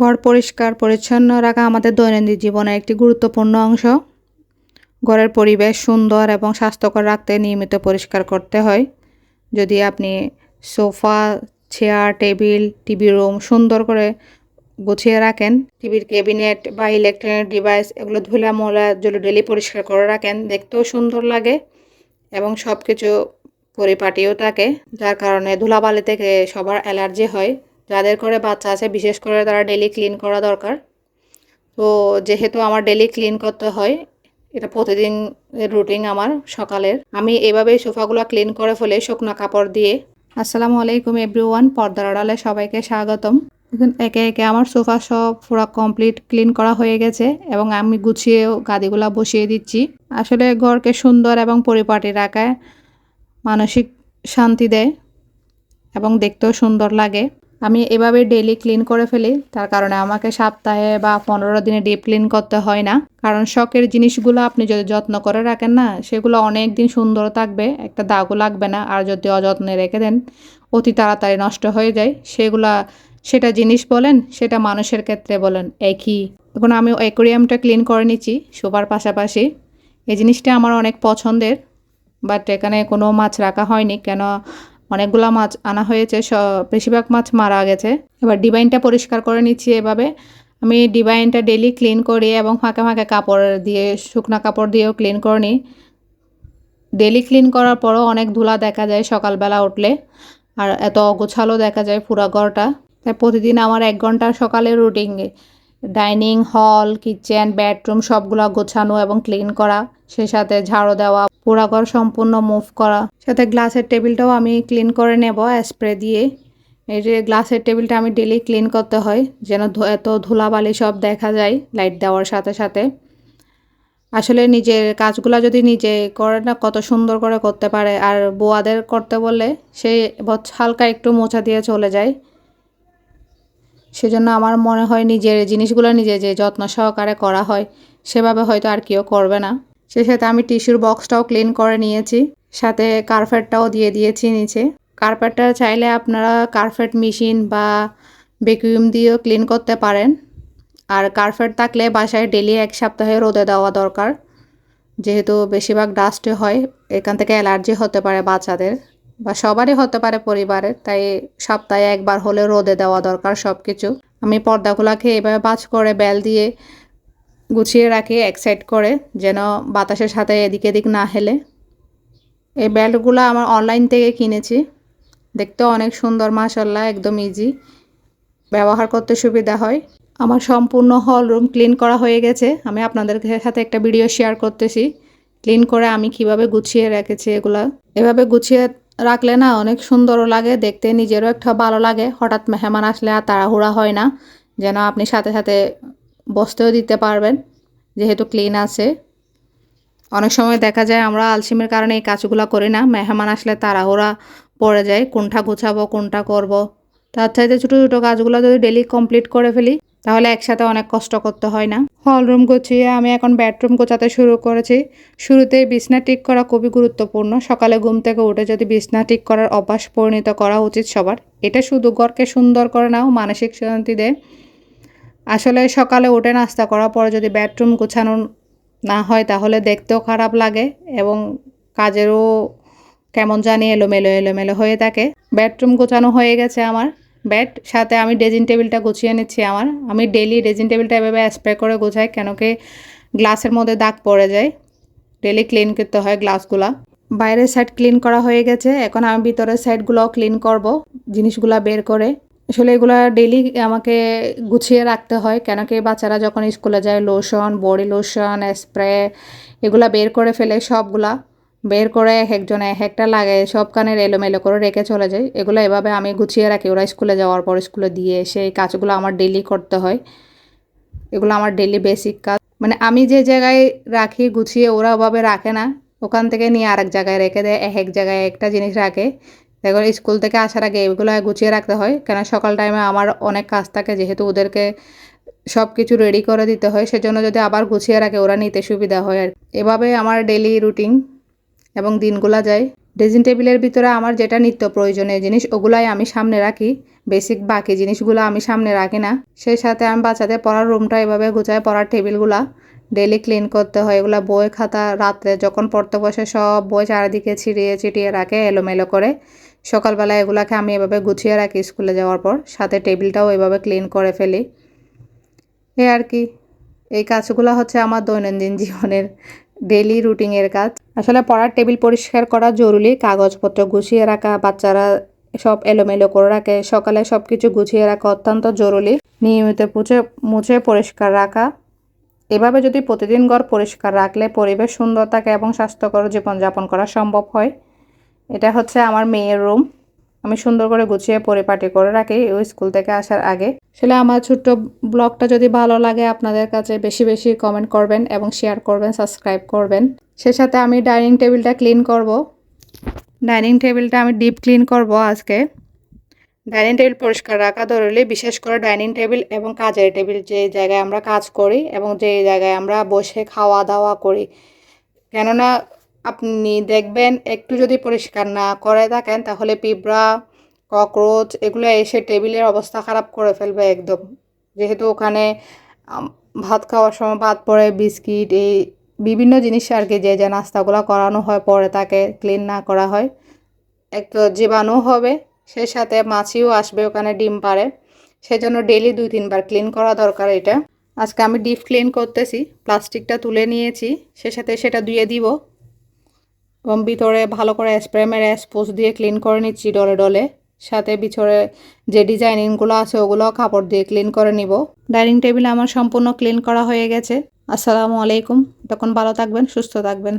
ঘর পরিষ্কার, পরিচ্ছন্ন রাখা আমাদের দৈনন্দিন জীবনের একটি গুরুত্বপূর্ণ অংশ। ঘরের পরিবেশ সুন্দর এবং স্বাস্থ্যকর রাখতে নিয়মিত পরিষ্কার করতে হয়। যদি আপনি sofa, chair, table, TV room সুন্দর করে গুছিয়ে রাখেন, টিভির ক্যাবিনেট বা ইলেকট্রনিক ডিভাইস এগুলো ধুলা, মোলা যদি ডেলি পরিষ্কার করে রাখেন, দেখতেও সুন্দর লাগে এবং সব কিছু পরিপাটিও থাকে, যার কারণে ধুলাবালি থেকে সবার অ্যালার্জি হয়। যাদের করে বাচ্চা আছে, বিশেষ করে তারা ডেলি ক্লিন করা দরকার। তো যেহেতু আমার ডেলি ক্লিন করতে হয়, এটা প্রতিদিন রুটিন আমার সকালের। আমি এভাবেই সোফাগুলো ক্লিন করে ফেলে শুকনো কাপড় দিয়ে। আসসালামু আলাইকুম এভরিওয়ান পর্দার আড়ালে সবাইকে স্বাগতম। এখন একে একে আমার সোফা সব পুরো কমপ্লিট ক্লিন করা হয়ে গেছে এবং আমি গুছিয়েও গাদিগুলা বসিয়ে দিচ্ছি। আসলে ঘরকে সুন্দর এবং পরিপাটি রাখায় মানসিক শান্তি দেয় এবং দেখতেও সুন্দর লাগে। আমি এভাবে ডেলি ক্লিন করে ফেলি, তার কারণে আমাকে সপ্তাহে বা পনেরো দিনে ডিপ ক্লিন করতে হয় না। কারণ শখের জিনিসগুলো আপনি যদি যত্ন করে রাখেন না, সেগুলো অনেক দিন সুন্দর থাকবে, একটা দাগও লাগবে না। আর যদি অযত্নে রেখে দেন, অতি তাড়াতাড়ি নষ্ট হয়ে যায়। সেগুলা, সেটা জিনিস বলেন, সেটা মানুষের ক্ষেত্রে বলেন, একই। এখন আমি অ্যাকোরিয়ামটা ক্লিন করে নিচ্ছি, শোবার পাশাপাশি। এই জিনিসটা আমার অনেক পছন্দের বাট এখানে কোনো মাছ রাখা হয়নি। কেন অনেকগুলো মাছ আনা হয়েছে স বেশিরভাগ মাছ মারা গেছে। এবার ডিবাইনটা পরিষ্কার করে নিচ্ছি এভাবে। আমি ডিবাইনটা ডেলি ক্লিন করি এবং ফাঁকে ফাঁকে কাপড় দিয়ে, শুকনা কাপড় দিয়েও ক্লিন করে নিই। ডেলি ক্লিন করার পরও অনেক ধুলা দেখা যায় সকালবেলা উঠলে, আর এত অগোছালো দেখা যায় পুরা ঘরটা। তাই প্রতিদিন আমার এক ঘণ্টা সকালে routine dining hall kitchen bedroom সবগুলো গোছানো এবং ক্লিন করা। সে সাথে ঝাড়ু দেওয়া পুরা ঘর সম্পূর্ণ মুভ করা। সাথে গ্লাসের টেবিলটাও আমি ক্লিন করে নেব স্প্রে দিয়ে। এই যে গ্লাসের টেবিলটা আমি ডেলি ক্লিন করতে হয়, যেন এত ধুলাবালি সব দেখা যায় লাইট দেওয়ার সাথে সাথে। আসলে নিজের কাজগুলো যদি নিজে করে না, কত সুন্দর করে করতে পারে। আর বোয়াদের করতে বললে সেই হালকা একটু মোছা দিয়ে চলে যায়। সেজন্য আমার মনে হয় নিজের জিনিসগুলো নিজে যে যত্ন সহকারে করা হয়, সেভাবে হয়তো আর কেউ করবে না। সে সাথে আমি টিস্যুর বক্সটাও ক্লিন করে নিয়েছি, সাথে কার্পেটটাও দিয়ে দিয়েছি নিচে। কার্পেটটা চাইলে আপনারা কার্পেট মেশিন বা ভ্যাকুয়াম দিয়েও ক্লিন করতে পারেন। আর কার্পেট থাকলে বাসায় ডেলি এক সপ্তাহে রোদে দেওয়া দরকার, যেহেতু বেশিরভাগ ডাস্টে হয়, এখান থেকে অ্যালার্জি হতে পারে বাচ্চাদের বা সবারই হতে পারে পরিবারের, তাই সপ্তাহে একবার হলে রোদে দেওয়া দরকার সব কিছু আমি পর্দাগুলোকে এভাবে বাজ করে বেল দিয়ে গুছিয়ে রাখি এক সাইড করে, যেন বাতাসের সাথে এদিক এদিক না হেলে। এই বেল্টগুলো আমার অনলাইন থেকে কিনেছি। দেখতে অনেক সুন্দর মাসাল্লাহ একদম ইজি ব্যবহার করতে সুবিধা হয়। আমার সম্পূর্ণ হল রুম ক্লিন করা হয়ে গেছে। আমি আপনাদের সাথে একটা ভিডিও শেয়ার করতেছি। ক্লিন করে আমি কীভাবে গুছিয়ে রেখেছি এগুলা। এভাবে গুছিয়ে রাখলে না অনেক সুন্দরও লাগে, দেখতে নিজেরও একটা ভালো লাগে। হঠাৎ মেহমান আসলে আর তাড়াহুড়া হয় না। যেন আপনি সাথে সাথে বসতেও দিতে পারবেন, যেহেতু ক্লিন আছে। অনেক সময় দেখা যায় আমরা আলসিমের কারণে এই কাজগুলো করি না, মেহমান আসলে তাড়াহুড়া পড়ে যায়, কোনটা গুছাবো, কোনটা করব। তার চাইতে ছোটো ছোটো কাজগুলো যদি ডেলি কমপ্লিট করে ফেলি, তাহলে একসাথে অনেক কষ্ট করতে হয় না। হলরুম গুছিয়ে আমি এখন বেডরুম গোছাতে শুরু করেছি। শুরুতেই বিছনা ঠিক করা খুবই গুরুত্বপূর্ণ। সকালে ঘুম থেকে উঠে যদি বিছনা ঠিক করার অভ্যাস পরিণত করা উচিত সবার, এটা শুধু ঘরকে সুন্দর করে নাও, মানসিক শান্তি দেয়। আসলে সকালে উঠে নাস্তা করার পরে যদি বেডরুম গোছানো না হয় তাহলে দেখতেও খারাপ লাগে এবং কাজেরও কেমন জানি এলোমেলো এলোমেলো হয়ে থাকে। বেডরুম গোছানো হয়ে গেছে আমার। বেড সাথে আমি ড্রেজিং টেবিলটা গুছিয়ে নিচ্ছি আমার। আমি ডেলি ড্রেজিং টেবিলটা এভাবে স্প্রে করে গোছাই কেন কি গ্লাসের মধ্যে দাগ পড়ে যায়। ডেলি ক্লিন করতে হয় গ্লাসগুলা বাইরের সাইড ক্লিন করা হয়ে গেছে। এখন আমি ভিতরের সাইডগুলোও ক্লিন করব। জিনিসগুলা বের করে। আসলে এগুলো ডেলি আমাকে গুছিয়ে রাখতে হয়। কেন কি বাচ্চারা যখন স্কুলে যায় লোশন বডি লোশন স্প্রে এগুলা বের করে ফেলে সবগুলা। বের করে এক একজন এক একটা লাগে সব কানের এলোমেলো করে রেখে চলে যায়। এগুলো এভাবে আমি গুছিয়ে রাখি। ওরা স্কুলে যাওয়ার পর স্কুলে দিয়ে সেই কাজগুলো আমার ডেলি করতে হয়। এগুলো আমার ডেলি বেসিক কাজ। মানে আমি যে জায়গায় রাখি গুছিয়ে ওরা ওভাবে রাখে না। ওখান থেকে নিয়ে আরেক জায়গায় রেখে দেয়, এক এক জায়গায় একটা জিনিস রাখে। দেখো, স্কুল থেকে আসার আগে এগুলো গুছিয়ে রাখতে হয়। কেন সকাল টাইমে আমার অনেক কাজ থাকে, যেহেতু ওদেরকে সব কিছু রেডি করে দিতে হয়, সেজন্য যদি আবার গুছিয়ে রাখে, ওরা নিতে সুবিধা হয় আর এভাবে আমার ডেলি রুটিন এবং দিনগুলা যায়। ড্রেসিং টেবিলের ভিতরে আমার যেটা নিত্য প্রয়োজনীয় জিনিস, ওগুলাই আমি সামনে রাখি। বেসিক বাকি জিনিসগুলো আমি সামনে রাখি না। সেই সাথে আমি বাচ্চাদের পড়ার রুমটা এভাবে গুছাই, পড়ার টেবিলগুলা ডেলি ক্লিন করতে হয়। এগুলা বই খাতা, রাত্রে যখন পড়তে বসে, সব বই চারিদিকে ছিঁড়িয়ে ছিটিয়ে রাখে, এলোমেলো করে। সকালবেলা এগুলাকে আমি এভাবে গুছিয়ে রাখি স্কুলে যাওয়ার পর। সাথে টেবিলটাও এভাবে ক্লিন করে ফেলি। এ আর কি। এই কাজগুলো হচ্ছে আমার দৈনন্দিন জীবনের ডেলি রুটিনের কাজ। আসলে পড়ার টেবিল পরিষ্কার করা জরুরি, কাগজপত্র গুছিয়ে রাখা, বাচ্চারা সব এলোমেলো করে রাখে, সকালে সব কিছু গুছিয়ে রাখা অত্যন্ত জরুরি। নিয়মিত মুছে মুছে পরিষ্কার রাখা। এভাবে যদি প্রতিদিন ঘর পরিষ্কার রাখলে পরিবেশ, সুন্দর থাকে এবং স্বাস্থ্যকর জীবনযাপন করা সম্ভব হয়। এটা হচ্ছে আমার মেয়ের রুম আমি সুন্দর করে গুছিয়ে পরিপাটি করে রাখি ওই স্কুল থেকে আসার আগে। আসলে আমার ছোট্ট ব্লগটা যদি ভালো লাগে, আপনাদের কাছে বেশি বেশি কমেন্ট করবেন এবং শেয়ার করবেন সাবস্ক্রাইব করবেন। সে সাথে আমি ডাইনিং টেবিলটা ক্লিন করব। ডাইনিং টেবিলটা আমি ডিপ ক্লিন করব আজকে। ডাইনিং টেবিল পরিষ্কার রাখা ধরলে বিশেষ করে ডাইনিং টেবিল এবং কাজের টেবিল যে জায়গায় আমরা কাজ করি এবং যে জায়গায় আমরা বসে খাওয়া দাওয়া করি। কেননা আপনি দেখবেন একটু যদি পরিষ্কার না করে থাকেন, তাহলে পিঁপড়া, ককরোচ এগুলো এসে টেবিলের অবস্থা খারাপ করে ফেলবে একদম। যেহেতু ওখানে ভাত খাওয়ার সময় ভাত পড়ে, বিস্কিট, এই বিভিন্ন জিনিস আর কি যে যে নাস্তাগুলো করানো হয়, পরে তাকে ক্লিন না করা হয়। এক তো জীবাণু হবে, সেই সাথে মাছিও আসবে ওখানে, ডিম পারে সেজন্য ডেলি দুই তিনবার ক্লিন করা দরকার এটা। আজকে আমি ডিপ ক্লিন করতেছি, প্লাস্টিকটা তুলে নিয়েছি, সে সাথে সেটা ধুয়ে দিব। এবং ভিতরে ভালো করে স্প্রে মেরে স্পোজ দিয়ে ক্লিন করে নিচ্ছি ডলে ডলে। সাথে ভিতরে যে ডিজাইনিংগুলো আছে ওগুলো কাপড় দিয়ে ক্লিন করে নিব। ডাইনিং টেবিল আমার সম্পূর্ণ ক্লিন করা হয়ে গেছে। আসসালামু আলাইকুম। তখন ভালো থাকবেন, সুস্থ থাকবেন।